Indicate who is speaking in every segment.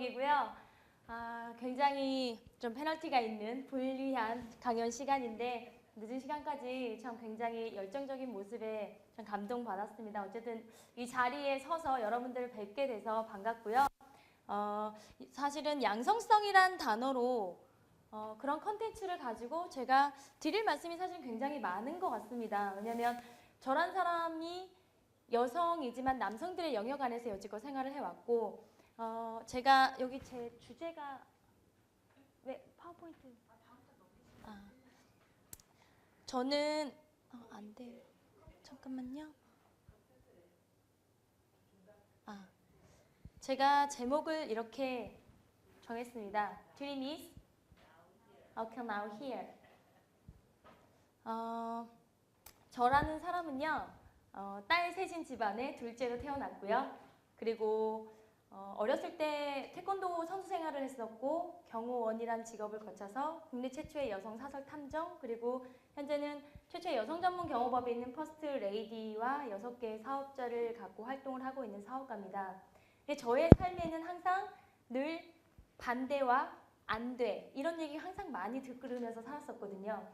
Speaker 1: 김은옥이고요. 아, 굉장히 좀 페널티가 있는 불리한 강연 시간인데 늦은 시간까지 참 굉장히 열정적인 모습에 참 감동받았습니다. 어쨌든 이 자리에 서서 여러분들을 뵙게 돼서 반갑고요. 어, 사실은 양성성이란 단어로 어, 그런 컨텐츠를 가지고 제가 드릴 말씀이 사실 굉장히 많은 것 같습니다. 왜냐하면 저란 사람이 여성이지만 남성들의 영역 안에서 여지껏 생활을 해왔고 어, 제가 여기 제 주제가 왜 파워포인트 아, 저는 어, 안 돼. 잠깐만요. 아, 제가 제목을 이렇게 정했습니다. Dream is Okay now here. 어, 저라는 사람은요, 어, 딸 셋인 집안의 둘째로 태어났고요. 그리고 어, 어렸을 때 태권도 선수 생활을 했었고 경호원이란 직업을 거쳐서 국내 최초의 여성 사설 탐정 그리고 현재는 최초의 여성 전문 경호법에 있는 퍼스트 레이디와 여섯 개의 사업자를 갖고 활동을 하고 있는 사업가입니다. 근데 저의 삶에는 항상 늘 반대와 안 돼. 이런 얘기 항상 많이 듣으면서 살았었거든요.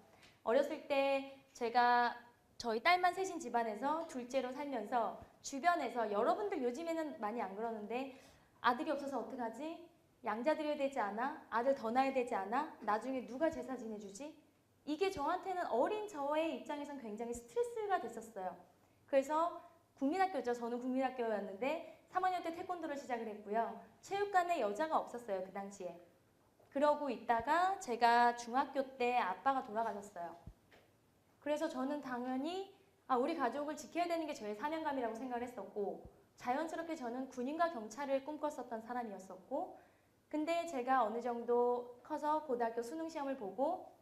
Speaker 1: 어렸을 때 제가 저희 딸만 셋인 집안에서 둘째로 살면서 주변에서 여러분들 요즘에는 많이 안 그러는데 아들이 없어서 어떡하지? 양자 드려야 되지 않아? 아들 더 낳아야 되지 않아? 나중에 누가 제사 지내주지? 이게 저한테는 어린 저의 입장에선 굉장히 스트레스가 됐었어요. 그래서 국민학교죠. 저는 국민학교였는데 3학년 때 태권도를 시작을 했고요. 체육관에 여자가 없었어요. 그 당시에. 그러고 있다가 제가 중학교 때 아빠가 돌아가셨어요. 그래서 저는 당연히 아, 우리 가족을 지켜야 되는 게 저의 사명감이라고 생각을 했었고 자연스럽게 저는 군인과 경찰을 꿈꿨었던 사람이었었고 근데 제가 어느 정도 커서 고등학교 수능 시험을 보고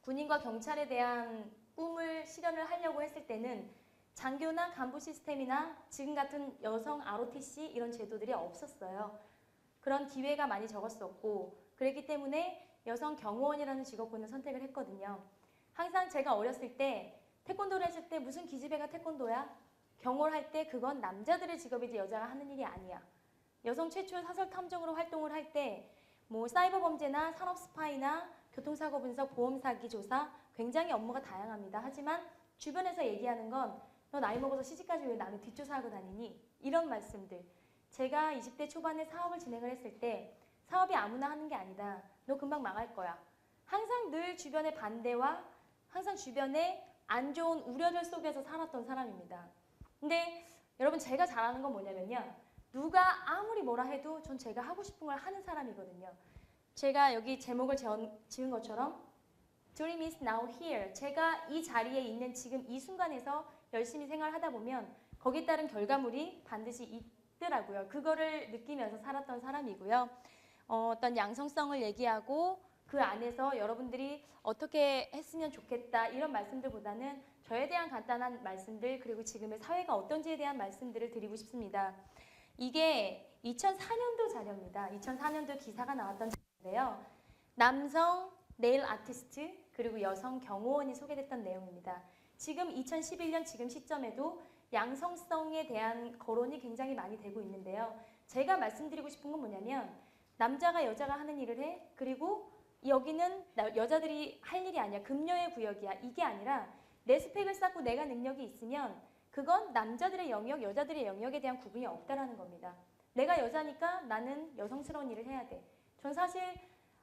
Speaker 1: 군인과 경찰에 대한 꿈을 실현을 하려고 했을 때는 장교나 간부 시스템이나 지금 같은 여성 ROTC 이런 제도들이 없었어요. 그런 기회가 많이 적었었고 그랬기 때문에 여성 경호원이라는 직업군을 선택을 했거든요. 항상 제가 어렸을 때 태권도를 했을 때 무슨 기집애가 태권도야? 경호를 할 때 그건 남자들의 직업이지 여자가 하는 일이 아니야. 여성 최초 사설 탐정으로 활동을 할 때 뭐 사이버 범죄나 산업 스파이나 교통사고 분석, 보험 사기 조사 굉장히 업무가 다양합니다. 하지만 주변에서 얘기하는 건 너 나이 먹어서 시집까지 왜 나를 뒷조사하고 다니니? 이런 말씀들. 제가 20대 초반에 사업을 진행을 했을 때 사업이 아무나 하는 게 아니다. 너 금방 망할 거야. 항상 늘 주변의 반대와 항상 주변에 안 좋은 우려들 속에서 살았던 사람입니다. 근데 여러분 제가 잘하는 건 뭐냐면요. 누가 아무리 뭐라 해도 전 제가 하고 싶은 걸 하는 사람이거든요. 제가 여기 제목을 지은, 것처럼 Dream is now here. 제가 이 자리에 있는 지금 이 순간에서 열심히 생활하다 보면 거기에 따른 결과물이 반드시 있더라고요. 그거를 느끼면서 살았던 사람이고요. 어, 어떤 양성성을 얘기하고 그 안에서 여러분들이 어떻게 했으면 좋겠다 이런 말씀들보다는 저에 대한 간단한 말씀들 그리고 지금의 사회가 어떤지에 대한 말씀들을 드리고 싶습니다. 이게 2004년도 자료입니다. 2004년도 기사가 나왔던 자료인데요. 남성 네일 아티스트 그리고 여성 경호원이 소개됐던 내용입니다. 지금 2011년 지금 시점에도 양성성에 대한 거론이 굉장히 많이 되고 있는데요. 제가 말씀드리고 싶은 건 뭐냐면 남자가 여자가 하는 일을 해 그리고 여기는 여자들이 할 일이 아니야 금요의 구역이야 이게 아니라 내 스펙을 쌓고 내가 능력이 있으면 그건 남자들의 영역 여자들의 영역에 대한 구분이 없다라는 겁니다. 내가 여자니까 나는 여성스러운 일을 해야 돼. 전 사실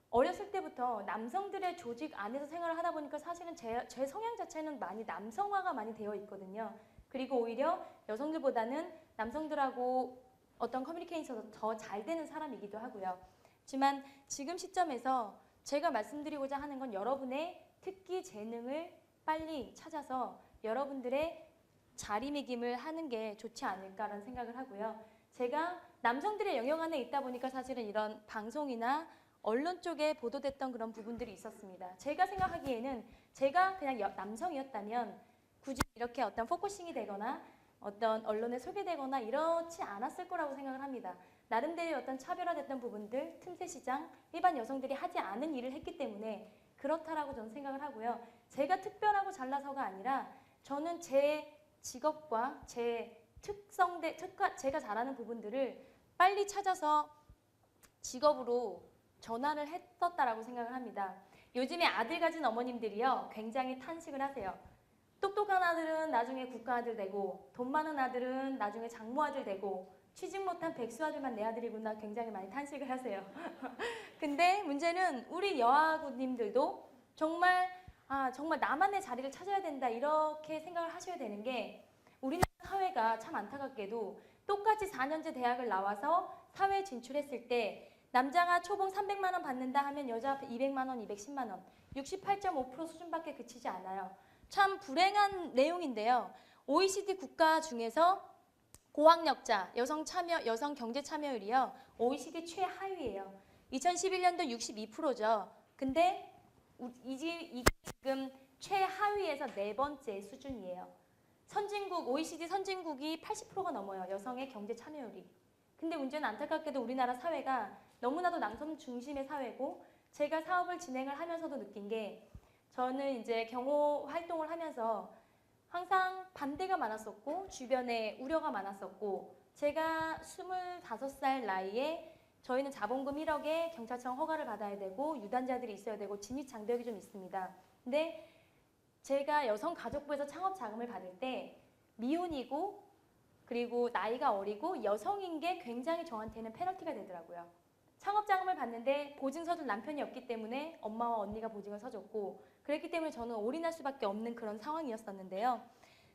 Speaker 1: 어렸을 때부터 남성들의 조직 안에서 생활을 하다 보니까 사실은 제, 제 성향 자체는 많이 남성화가 많이 되어 있거든요. 그리고 오히려 여성들보다는 남성들하고 어떤 커뮤니케이션이 더잘 되는 사람이기도 하고요. 하지만 지금 시점에서 제가 말씀드리고자 하는 건 여러분의 특기 재능을 빨리 찾아서 여러분들의 자리매김을 하는 게 좋지 않을까라는 생각을 하고요. 제가 남성들의 영역 안에 있다 보니까 사실은 이런 방송이나 언론 쪽에 보도됐던 그런 부분들이 있었습니다. 제가 생각하기에는 제가 그냥 여, 남성이었다면 굳이 이렇게 어떤 포커싱이 되거나 어떤 언론에 소개되거나 이렇지 않았을 거라고 생각을 합니다. 나름대로 어떤 차별화됐던 부분들, 틈새 시장, 일반 여성들이 하지 않은 일을 했기 때문에 그렇다라고 저는 생각을 하고요. 제가 특별하고 잘나서가 아니라 저는 제 직업과 제 특성대 특화 제가 잘하는 부분들을 빨리 찾아서 직업으로 전환을 했었다라고 생각을 합니다. 요즘에 아들 가진 어머님들이요 굉장히 탄식을 하세요. 똑똑한 아들은 나중에 국가 아들 되고 돈 많은 아들은 나중에 장모 아들 되고 취직 못한 백수 아들만 내 아들이구나 굉장히 많이 탄식을 하세요. 근데 문제는 우리 여아구님들도 정말 아 정말 나만의 자리를 찾아야 된다 이렇게 생각을 하셔야 되는 게 우리나라 사회가 참 안타깝게도 똑같이 4년제 대학을 나와서 사회에 진출했을 때 남자가 초봉 300만 원 받는다 하면 여자 200만 원, 210만 원, 68.5% 수준밖에 그치지 않아요. 참 불행한 내용인데요. OECD 국가 중에서 고학력자 여성 참여 여성 경제 참여율이요. OECD 최하위예요. 2011년도 62%죠. 근데 이게 지금 최하위에서 네 번째 수준이에요. 선진국 OECD 선진국이 80%가 넘어요. 여성의 경제 참여율이. 근데 문제는 안타깝게도 우리나라 사회가 너무나도 남성 중심의 사회고 제가 사업을 진행을 하면서도 느낀 게 저는 이제 경호 활동을 하면서 항상 반대가 많았었고 주변에 우려가 많았었고 제가 25살 나이에 저희는 자본금 1억에 경찰청 허가를 받아야 되고 유단자들이 있어야 되고 진입 장벽이 좀 있습니다. 근데 제가 여성가족부에서 창업 자금을 받을 때 미혼이고 그리고 나이가 어리고 여성인 게 굉장히 저한테는 페널티가 되더라고요. 창업 자금을 받는데 보증 서줄 남편이 없기 때문에 엄마와 언니가 보증을 서줬고 그랬기 때문에 저는 올인할 수밖에 없는 그런 상황이었었는데요.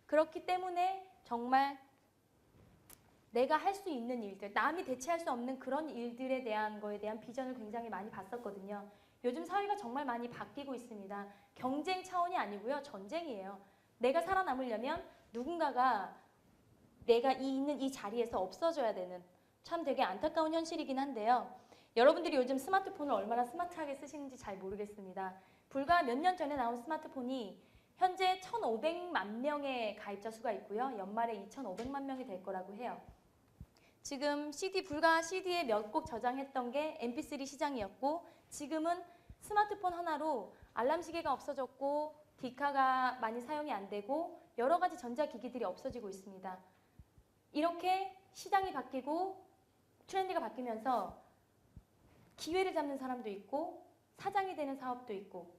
Speaker 1: 그렇기 때문에 정말 내가 할 수 있는 일들, 남이 대체할 수 없는 그런 일들에 대한 거에 대한 비전을 굉장히 많이 봤었거든요. 요즘 사회가 정말 많이 바뀌고 있습니다. 경쟁 차원이 아니고요. 전쟁이에요. 내가 살아남으려면 누군가가 내가 이 있는 이 자리에서 없어져야 되는 참 되게 안타까운 현실이긴 한데요. 여러분들이 요즘 스마트폰을 얼마나 스마트하게 쓰시는지 잘 모르겠습니다. 불과 몇 년 전에 나온 스마트폰이 현재 1,500만 명의 가입자 수가 있고요. 연말에 2,500만 명이 될 거라고 해요. 지금 CD 불과 CD에 몇 곡 저장했던 게 MP3 시장이었고 지금은 스마트폰 하나로 알람 시계가 없어졌고 디카가 많이 사용이 안 되고 여러 가지 전자기기들이 없어지고 있습니다. 이렇게 시장이 바뀌고 트렌드가 바뀌면서 기회를 잡는 사람도 있고 사장이 되는 사업도 있고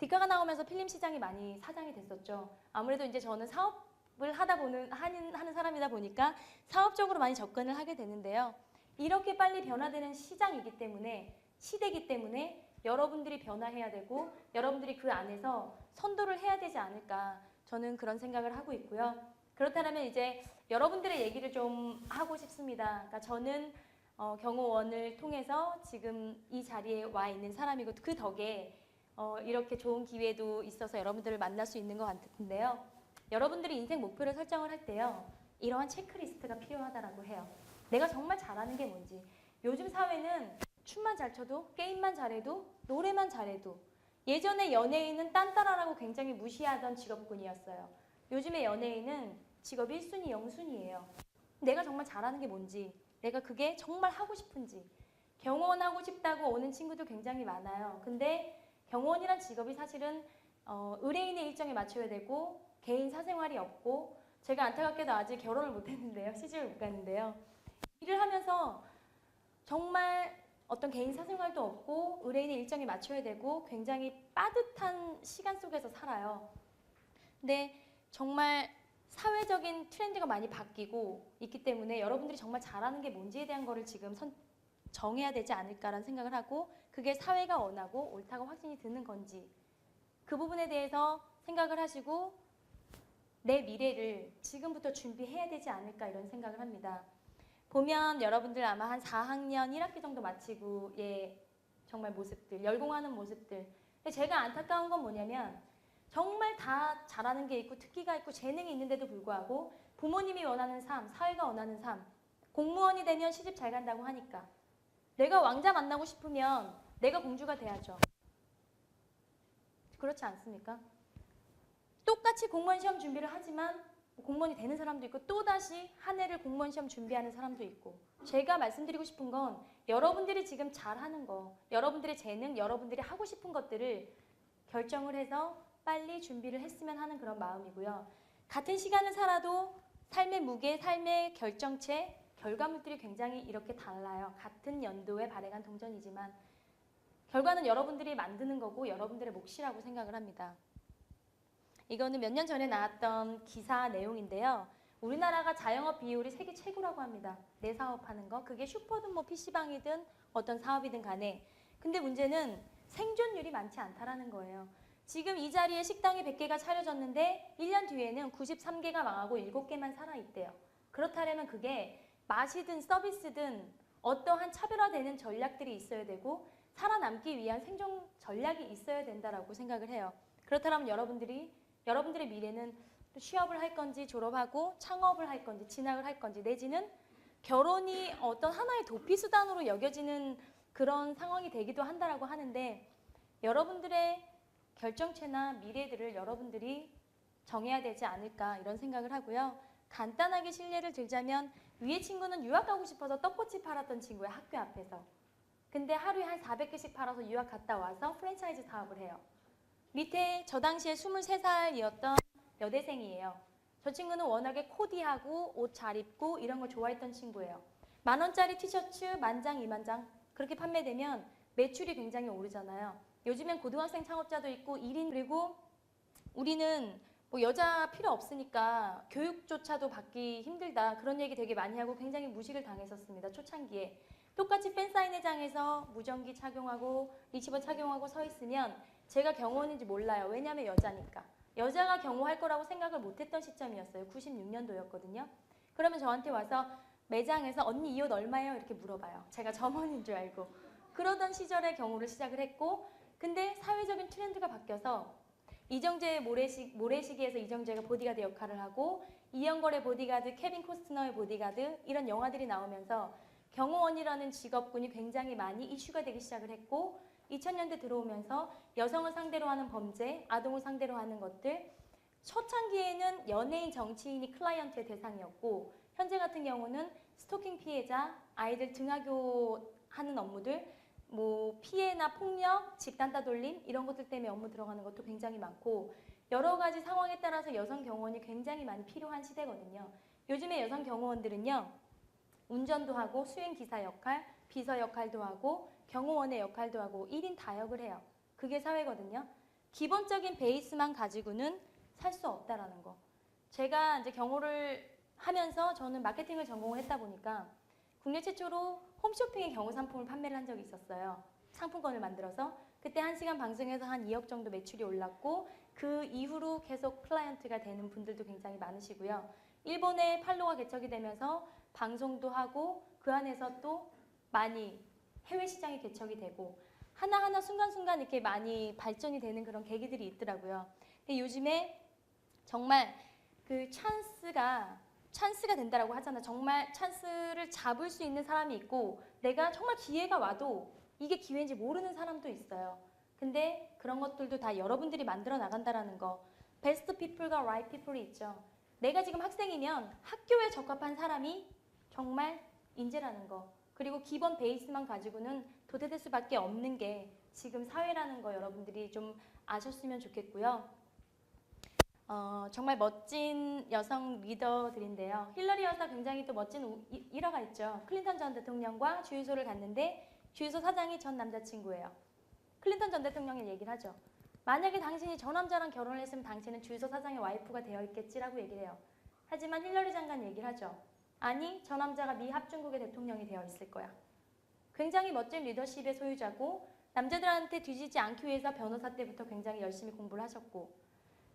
Speaker 1: 디카가 나오면서 필름 시장이 많이 사장이 됐었죠. 아무래도 이제 저는 사업을 하다 보는 하는, 하는 사람이다 보니까 사업적으로 많이 접근을 하게 되는데요. 이렇게 빨리 변화되는 시장이기 때문에 시대이기 때문에 여러분들이 변화해야 되고 여러분들이 그 안에서 선도를 해야 되지 않을까 저는 그런 생각을 하고 있고요. 그렇다면 이제 여러분들의 얘기를 좀 하고 싶습니다. 그러니까 저는 어, 경호원을 통해서 지금 이 자리에 와 있는 사람이고 그 덕에 어, 이렇게 좋은 기회도 있어서 여러분들을 만날 수 있는 것 같은데요. 여러분들이 인생 목표를 설정을 할 때요. 이러한 체크리스트가 필요하다라고 해요. 내가 정말 잘하는 게 뭔지. 요즘 사회는 춤만 잘 춰도 게임만 잘해도 노래만 잘해도 예전에 연예인은 딴따라라고 굉장히 무시하던 직업군이었어요. 요즘에 연예인은 직업 1순위, 0순위예요. 내가 정말 잘하는 게 뭔지, 내가 그게 정말 하고 싶은지. 경호원 하고 싶다고 오는 친구들 굉장히 많아요. 근데 경호원이란 직업이 사실은 어, 의뢰인의 일정에 맞춰야 되고 개인 사생활이 없고 제가 안타깝게도 아직 결혼을 못 했는데요. 시집을 못 갔는데요. 일을 하면서 정말 어떤 개인 사생활도 없고 의뢰인의 일정에 맞춰야 되고 굉장히 빠듯한 시간 속에서 살아요. 근데 정말 사회적인 트렌드가 많이 바뀌고 있기 때문에 여러분들이 정말 잘하는 게 뭔지에 대한 거를 지금 선, 정해야 되지 않을까라는 생각을 하고 그게 사회가 원하고 옳다고 확신이 드는 건지 그 부분에 대해서 생각을 하시고 내 미래를 지금부터 준비해야 되지 않을까 이런 생각을 합니다. 보면 여러분들 아마 한 4학년 1학기 정도 마치고 예 정말 모습들 열공하는 모습들 근데 제가 안타까운 건 뭐냐면 정말 다 잘하는 게 있고 특기가 있고 재능이 있는데도 불구하고 부모님이 원하는 삶, 사회가 원하는 삶 공무원이 되면 시집 잘 간다고 하니까 내가 왕자 만나고 싶으면 내가 공주가 돼야죠. 그렇지 않습니까? 똑같이 공무원 시험 준비를 하지만 공무원이 되는 사람도 있고 또다시 한 해를 공무원 시험 준비하는 사람도 있고 제가 말씀드리고 싶은 건 여러분들이 지금 잘하는 거 여러분들의 재능 여러분들이 하고 싶은 것들을 결정을 해서 빨리 준비를 했으면 하는 그런 마음이고요 같은 시간을 살아도 삶의 무게 삶의 결정체 결과물들이 굉장히 이렇게 달라요. 같은 연도에 발행한 동전이지만 결과는 여러분들이 만드는 거고 여러분들의 몫이라고 생각을 합니다. 이거는 몇 년 전에 나왔던 기사 내용인데요. 우리나라가 자영업 비율이 세계 최고라고 합니다. 내 사업하는 거. 그게 슈퍼든 뭐 PC방이든 어떤 사업이든 간에. 근데 문제는 생존율이 많지 않다라는 거예요. 지금 이 자리에 식당이 100개가 차려졌는데 1년 뒤에는 93개가 망하고 7개만 살아있대요. 그렇다면 그게 맛이든 서비스든 어떠한 차별화되는 전략들이 있어야 되고 살아남기 위한 생존 전략이 있어야 된다라고 생각을 해요. 그렇다면 여러분들이 여러분들의 미래는 또 취업을 할 건지 졸업하고 창업을 할 건지 진학을 할 건지 내지는 결혼이 어떤 하나의 도피 수단으로 여겨지는 그런 상황이 되기도 한다라고 하는데 여러분들의 결정체나 미래들을 여러분들이 정해야 되지 않을까 이런 생각을 하고요. 간단하게 실례를 들자면 위에 친구는 유학 가고 싶어서 떡꼬치 팔았던 친구의 학교 앞에서. 근데 하루에 한 400개씩 팔아서 유학 갔다 와서 프랜차이즈 사업을 해요. 밑에 저 당시에 23살이었던 여대생이에요. 저 친구는 워낙에 코디하고 옷 잘 입고 이런 걸 좋아했던 친구예요. 만 원짜리 티셔츠 만장 이만장 그렇게 판매되면 매출이 굉장히 오르잖아요. 요즘엔 고등학생 창업자도 있고 1인 그리고 우리는 뭐 여자 필요 없으니까 교육조차도 받기 힘들다. 그런 얘기 되게 많이 하고 굉장히 무식을 당했었습니다 초창기에. 똑같이 팬사인회장에서 무전기 착용하고 리치버 착용하고 서 있으면 제가 경호원인지 몰라요. 왜냐하면 여자니까. 여자가 경호할 거라고 생각을 못했던 시점이었어요. 96년도였거든요. 그러면 저한테 와서 매장에서 언니 이 옷 얼마예요? 이렇게 물어봐요. 제가 점원인 줄 알고. 그러던 시절에 경호를 시작을 했고 근데 사회적인 트렌드가 바뀌어서 이정재의 모래시, 모래시계에서 이정재가 보디가드 역할을 하고 이영걸의 보디가드, 케빈 코스트너의 보디가드 이런 영화들이 나오면서 경호원이라는 직업군이 굉장히 많이 이슈가 되기 시작을 했고 2000년대 들어오면서 여성을 상대로 하는 범죄, 아동을 상대로 하는 것들. 초창기에는 연예인, 정치인이 클라이언트의 대상이었고 현재 같은 경우는 스토킹 피해자, 아이들 등하교 하는 업무들 뭐 피해나 폭력, 집단 따돌림 이런 것들 때문에 업무 들어가는 것도 굉장히 많고 여러 가지 상황에 따라서 여성 경호원이 굉장히 많이 필요한 시대거든요. 요즘에 여성 경호원들은요. 운전도 하고 수행 기사 역할, 비서 역할도 하고 경호원의 역할도 하고 1인 다역을 해요. 그게 사회거든요. 기본적인 베이스만 가지고는 살 수 없다라는 거. 제가 이제 경호를 하면서 저는 마케팅을 전공을 했다 보니까 국내 최초로 홈쇼핑의 경우 상품을 판매를 한 적이 있었어요. 상품권을 만들어서 그때 한 시간 방송에서 한 2억 정도 매출이 올랐고 그 이후로 계속 클라이언트가 되는 분들도 굉장히 많으시고요. 일본에 팔로가 개척이 되면서 방송도 하고 그 안에서 또 많이 해외 시장이 개척이 되고 하나하나 순간순간 이렇게 많이 발전이 되는 그런 계기들이 있더라고요. 근데 요즘에 정말 그 찬스가 찬스가 된다라고 하잖아. 정말 찬스를 잡을 수 있는 사람이 있고 내가 정말 기회가 와도 이게 기회인지 모르는 사람도 있어요. 근데 그런 것들도 다 여러분들이 만들어 나간다라는 거. 베스트 피플과 라이트 피플이 있죠. 내가 지금 학생이면 학교에 적합한 사람이 정말 인재라는 거. 그리고 기본 베이스만 가지고는 도태될 수밖에 없는 게 지금 사회라는 거 여러분들이 좀 아셨으면 좋겠고요. 어, 정말 멋진 여성 리더들인데요. 힐러리 여사 굉장히 또 멋진 일화가 있죠. 클린턴 전 대통령과 주유소를 갔는데 주유소 사장이 전 남자친구예요. 클린턴 전 대통령이 얘기를 하죠. 만약에 당신이 저 남자랑 결혼을 했으면 당신은 주유소 사장의 와이프가 되어 있겠지라고 얘기를 해요. 하지만 힐러리 장관 얘기를 하죠. 아니, 저 남자가 미 합중국의 대통령이 되어 있을 거야. 굉장히 멋진 리더십의 소유자고 남자들한테 뒤지지 않기 위해서 변호사 때부터 굉장히 열심히 공부를 하셨고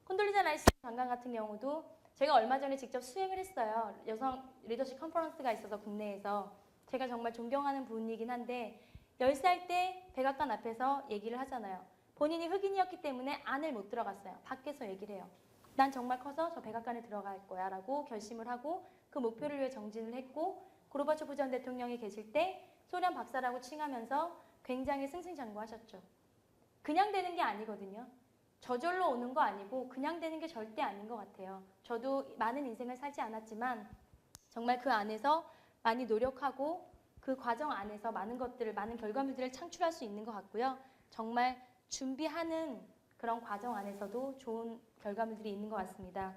Speaker 1: 콘돌리자 라이스 장관 같은 경우도 제가 얼마 전에 직접 수행을 했어요. 여성 리더십 컨퍼런스가 있어서 국내에서 제가 정말 존경하는 분이긴 한데 10살 때 백악관 앞에서 얘기를 하잖아요. 본인이 흑인이었기 때문에 안을 못 들어갔어요. 밖에서 얘기를 해요. 난 정말 커서 저 백악관에 들어갈 거야 라고 결심을 하고 그 목표를 위해 정진을 했고 고르바초프 전 대통령이 계실 때 소련 박사라고 칭하면서 굉장히 승승장구하셨죠. 그냥 되는 게 아니거든요. 저절로 오는 거 아니고 그냥 되는 게 절대 아닌 것 같아요. 저도 많은 인생을 살지 않았지만 정말 그 안에서 많이 노력하고 그 과정 안에서 많은 것들을 많은 결과물들을 창출할 수 있는 것 같고요. 정말 준비하는 그런 과정 안에서도 좋은 결과물들이 있는 것 같습니다.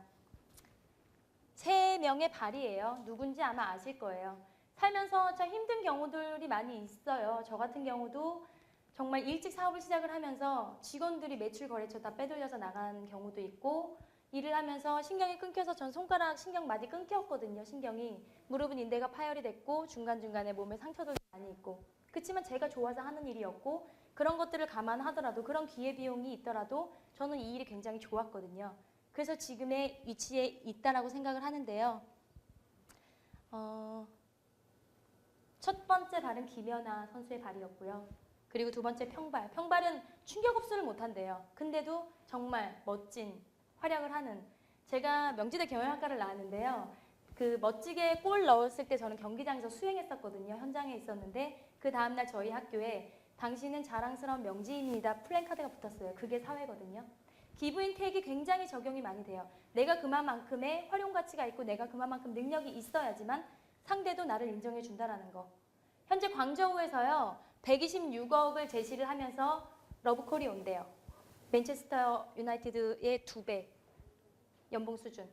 Speaker 1: 세 명의 발이에요. 누군지 아마 아실 거예요. 살면서 참 힘든 경우들이 많이 있어요. 저 같은 경우도 정말 일찍 사업을 시작을 하면서 직원들이 매출 거래처 다 빼돌려서 나간 경우도 있고 일을 하면서 신경이 끊겨서 전 손가락 신경 많이 끊겼거든요. 신경이 무릎은 인대가 파열이 됐고 중간중간에 몸에 상처도 많이 있고 그렇지만 제가 좋아서 하는 일이었고 그런 것들을 감안하더라도 그런 기회비용이 있더라도 저는 이 일이 굉장히 좋았거든요. 그래서 지금의 위치에 있다라고 생각을 하는데요. 어, 첫 번째 발은 김연아 선수의 발이었고요. 그리고 두 번째 평발. 평발은 충격 흡수를 못한대요. 근데도 정말 멋진 활약을 하는 제가 명지대 경영학과를 나왔는데요. 그 멋지게 골 넣었을 때 저는 경기장에서 수행했었거든요. 현장에 있었는데 그 다음날 저희 학교에 당신은 자랑스러운 명지인입니다. 플랜카드가 붙었어요. 그게 사회거든요. 기부인 택이 굉장히 적용이 많이 돼요. 내가 그만큼의 활용 가치가 있고 내가 그만큼 능력이 있어야지만 상대도 나를 인정해 준다라는 거. 현재 광저우에서요. 126억을 제시를 하면서 러브콜이 온대요. 맨체스터 유나이티드의 두 배 연봉 수준.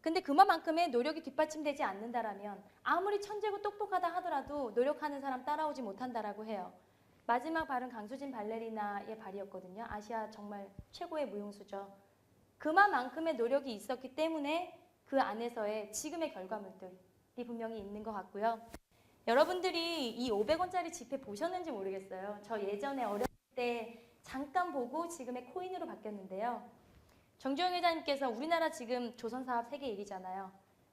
Speaker 1: 근데 그만큼의 노력이 뒷받침되지 않는다라면 아무리 천재고 똑똑하다 하더라도 노력하는 사람 따라오지 못한다라고 해요. 마지막 발은 강수진 발레리나의 발이었거든요. 아시아 정말 최고의 무용수죠. 그만큼의 노력이 있었기 때문에 그 안에서의 지금의 결과물들이 분명히 있는 것 같고요. 여러분들이 이 500원짜리 지폐 보셨는지 모르겠어요. 저 예전에 어렸을 때 잠깐 보고 지금의 코인으로 바뀌었는데요. 정주영 회장님께서 우리나라 지금 조선사업 세계 1위잖아요.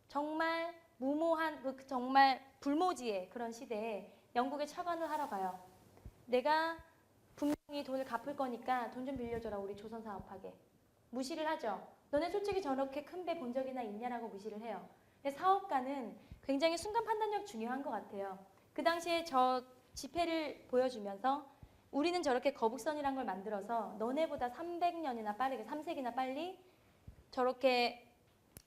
Speaker 1: 정말 무모한, 그 정말 불모지의 그런 시대에 영국에 차관을 하러 가요. 내가 분명히 돈을 갚을 거니까 돈 좀 빌려줘라 우리 조선사업하게. 무시를 하죠. 너네 솔직히 저렇게 큰 배 본 적이나 있냐라고 무시를 해요. 사업가는 굉장히 순간 판단력 중요한 것 같아요. 그 당시에 저 지폐를 보여주면서 우리는 저렇게 거북선이란 걸 만들어서 너네보다 300년이나 빠르게 3세기나 빨리 저렇게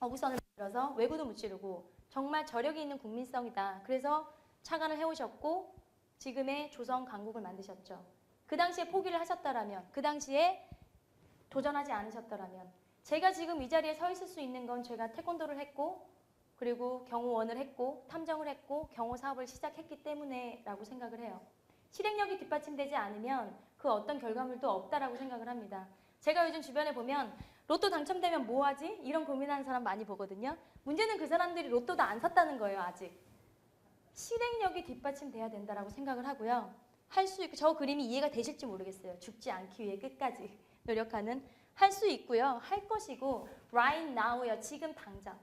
Speaker 1: 거북선을 만들어서 외구도 무찌르고 정말 저력이 있는 국민성이다. 그래서 차관을 해오셨고 지금의 조선 강국을 만드셨죠. 그 당시에 포기를 하셨다라면 그 당시에 도전하지 않으셨더라면 제가 지금 이 자리에 서 있을 수 있는 건 제가 태권도를 했고 그리고 경호원을 했고 탐정을 했고 경호 사업을 시작했기 때문에 라고 생각을 해요. 실행력이 뒷받침되지 않으면 그 어떤 결과물도 없다라고 생각을 합니다. 제가 요즘 주변에 보면 로또 당첨되면 뭐 하지? 이런 고민하는 사람 많이 보거든요. 문제는 그 사람들이 로또도 안 샀다는 거예요, 아직. 실행력이 뒷받침돼야 된다라고 생각을 하고요. 할 수 있고 저 그림이 이해가 되실지 모르겠어요. 죽지 않기 위해 끝까지 노력하는 할 수 있고요. 할 것이고 right now요. 지금 당장.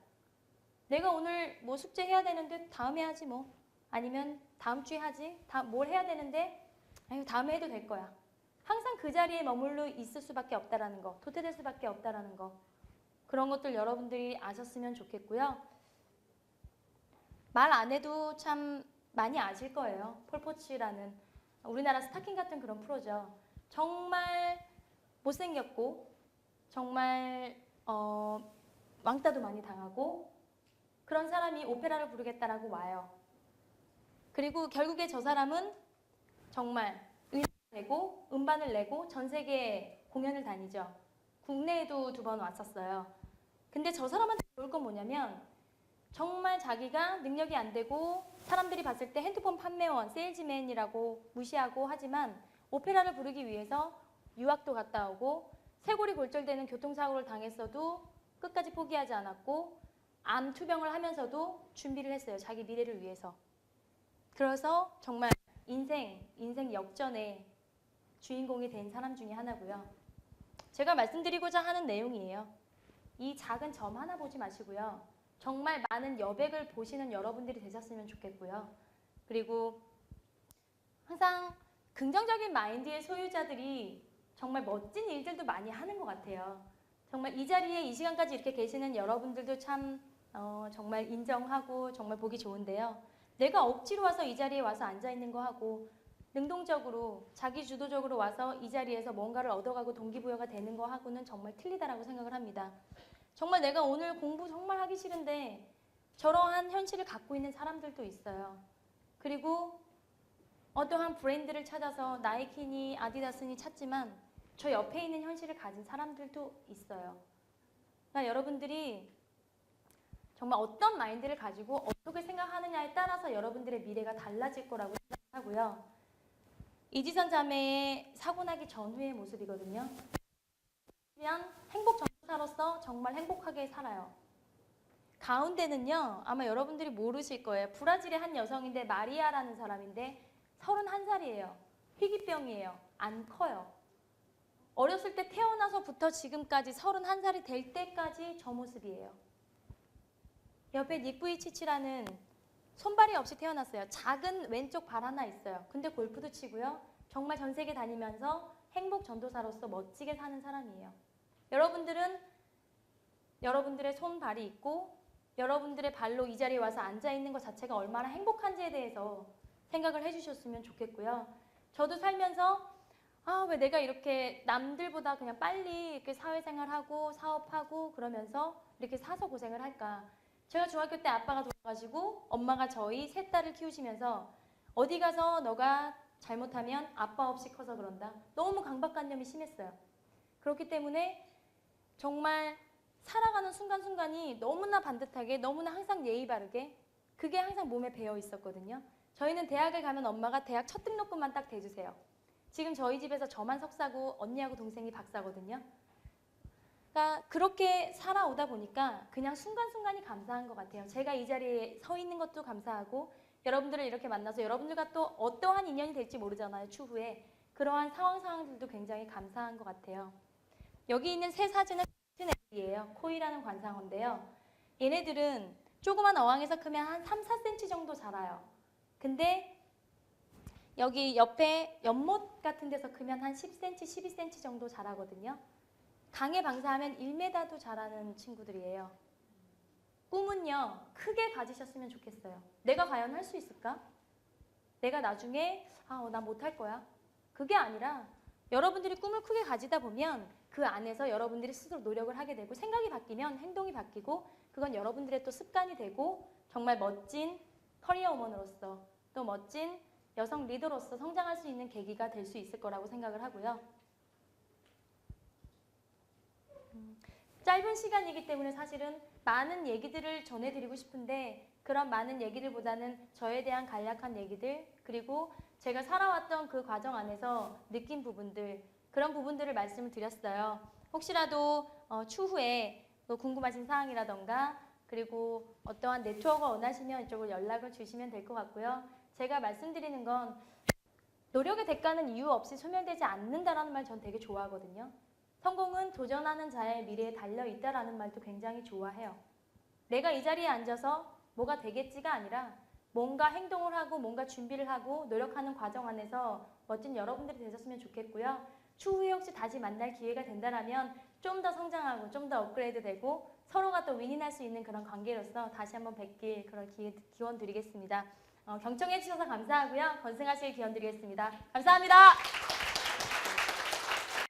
Speaker 1: 내가 오늘 뭐 숙제 해야 되는데 다음에 하지 뭐. 아니면 다음 주에 하지. 다 뭘 해야 되는데 아유 다음에 해도 될 거야. 항상 그 자리에 머물러 있을 수밖에 없다라는 거. 도태될 수밖에 없다라는 거. 그런 것들 여러분들이 아셨으면 좋겠고요. 말 안 해도 참 많이 아실 거예요. 폴포츠라는 우리나라 스타킹 같은 그런 프로죠. 정말 못생겼고 정말 어, 왕따도 많이 당하고 그런 사람이 오페라를 부르겠다라고 와요. 그리고 결국에 저 사람은 정말 의상을 내고 음반을 내고 전 세계 공연을 다니죠. 국내에도 두 번 왔었어요. 근데 저 사람한테 좋을 건 뭐냐면 정말 자기가 능력이 안 되고 사람들이 봤을 때 핸드폰 판매원, 세일즈맨이라고 무시하고 하지만 오페라를 부르기 위해서 유학도 갔다 오고 쇄골이 골절되는 교통사고를 당했어도 끝까지 포기하지 않았고 암 투병을 하면서도 준비를 했어요. 자기 미래를 위해서. 그래서 정말 인생, 인생 역전의 주인공이 된 사람 중에 하나고요. 제가 말씀드리고자 하는 내용이에요. 이 작은 점 하나 보지 마시고요. 정말 많은 여백을 보시는 여러분들이 되셨으면 좋겠고요. 그리고 항상 긍정적인 마인드의 소유자들이 정말 멋진 일들도 많이 하는 것 같아요. 정말 이 자리에 이 시간까지 이렇게 계시는 여러분들도 참 어, 정말 인정하고 정말 보기 좋은데요. 내가 억지로 와서 이 자리에 와서 앉아 있는 거 하고 능동적으로 자기 주도적으로 와서 이 자리에서 뭔가를 얻어가고 동기부여가 되는 거 하고는 정말 틀리다라고 생각을 합니다. 정말 내가 오늘 공부 정말 하기 싫은데 저러한 현실을 갖고 있는 사람들도 있어요. 그리고 어떠한 브랜드를 찾아서 나이키니 아디다스니 찾지만 저 옆에 있는 현실을 가진 사람들도 있어요. 그러니까 여러분들이 정말 어떤 마인드를 가지고 어떻게 생각하느냐에 따라서 여러분들의 미래가 달라질 거라고 생각하고요. 이지선 자매의 사고 나기 전후의 모습이거든요. 그냥 행복 전도사로서 정말 행복하게 살아요. 가운데는요, 아마 여러분들이 모르실 거예요. 브라질의 한 여성인데 마리아라는 사람인데 31살이에요. 희귀병이에요. 안 커요. 어렸을 때 태어나서부터 지금까지 31살이 될 때까지 저 모습이에요. 옆에 닉부이치치라는 손발이 없이 태어났어요. 작은 왼쪽 발 하나 있어요. 근데 골프도 치고요. 정말 전 세계 다니면서 행복 전도사로서 멋지게 사는 사람이에요. 여러분들은 여러분들의 손발이 있고 여러분들의 발로 이 자리에 와서 앉아 있는 것 자체가 얼마나 행복한지에 대해서 생각을 해주셨으면 좋겠고요. 저도 살면서 아, 왜 내가 이렇게 남들보다 그냥 빨리 이렇게 사회생활하고 사업하고 그러면서 이렇게 사서 고생을 할까? 제가 중학교 때 아빠가 돌아가시고 엄마가 저희 세 딸을 키우시면서 어디 가서 너가 잘못하면 아빠 없이 커서 그런다. 너무 강박관념이 심했어요. 그렇기 때문에 정말 살아가는 순간순간이 너무나 반듯하게 너무나 항상 예의 바르게 그게 항상 몸에 배어 있었거든요. 저희는 대학을 가면 엄마가 대학 첫 등록금만 딱 대주세요. 지금 저희 집에서 저만 석사고 언니하고 동생이 박사거든요. 그러니까 그렇게 살아오다 보니까 그냥 순간순간이 감사한 것 같아요. 제가 이 자리에 서 있는 것도 감사하고 여러분들을 이렇게 만나서 여러분들과 또 어떠한 인연이 될지 모르잖아요. 추후에 그러한 상황 상황들도 굉장히 감사한 것 같아요. 여기 있는 세 사진은 같은 애들이에요. 코이라는 관상어인데요. 얘네들은 조그만 어항에서 크면 한 3, 4cm 정도 자라요. 근데 여기 옆에 연못 같은 데서 크면 한 10cm, 12cm 정도 자라거든요. 강에 방사하면 1m도 자라는 친구들이에요. 꿈은요, 크게 가지셨으면 좋겠어요. 내가 과연 할 수 있을까? 내가 나중에, 아, 어, 나 못할 거야. 그게 아니라 여러분들이 꿈을 크게 가지다 보면 그 안에서 여러분들이 스스로 노력을 하게 되고 생각이 바뀌면 행동이 바뀌고 그건 여러분들의 또 습관이 되고 정말 멋진 커리어 우먼으로서 또 멋진 여성 리더로서 성장할 수 있는 계기가 될 수 있을 거라고 생각을 하고요. 음, 짧은 시간이기 때문에 사실은 많은 얘기들을 전해드리고 싶은데 그런 많은 얘기들보다는 저에 대한 간략한 얘기들 그리고 제가 살아왔던 그 과정 안에서 느낀 부분들 그런 부분들을 말씀을 드렸어요. 혹시라도 어, 추후에 뭐 궁금하신 사항이라던가 그리고 어떠한 네트워크가 원하시면 이쪽으로 연락을 주시면 될 것 같고요. 제가 말씀드리는 건 노력의 대가는 이유 없이 소멸되지 않는다라는 말 전 되게 좋아하거든요. 성공은 도전하는 자의 미래에 달려 있다라는 말도 굉장히 좋아해요. 내가 이 자리에 앉아서 뭐가 되겠지가 아니라 뭔가 행동을 하고 뭔가 준비를 하고 노력하는 과정 안에서 멋진 여러분들이 되셨으면 좋겠고요. 추후에 혹시 다시 만날 기회가 된다라면 좀 더 성장하고 좀 더 업그레이드 되고 서로가 또 윈윈할 수 있는 그런 관계로서 다시 한번 뵙길 그런 기회, 기원 드리겠습니다. 어, 경청해 주셔서 감사하고요. 건승하실 기원 드리겠습니다. 감사합니다.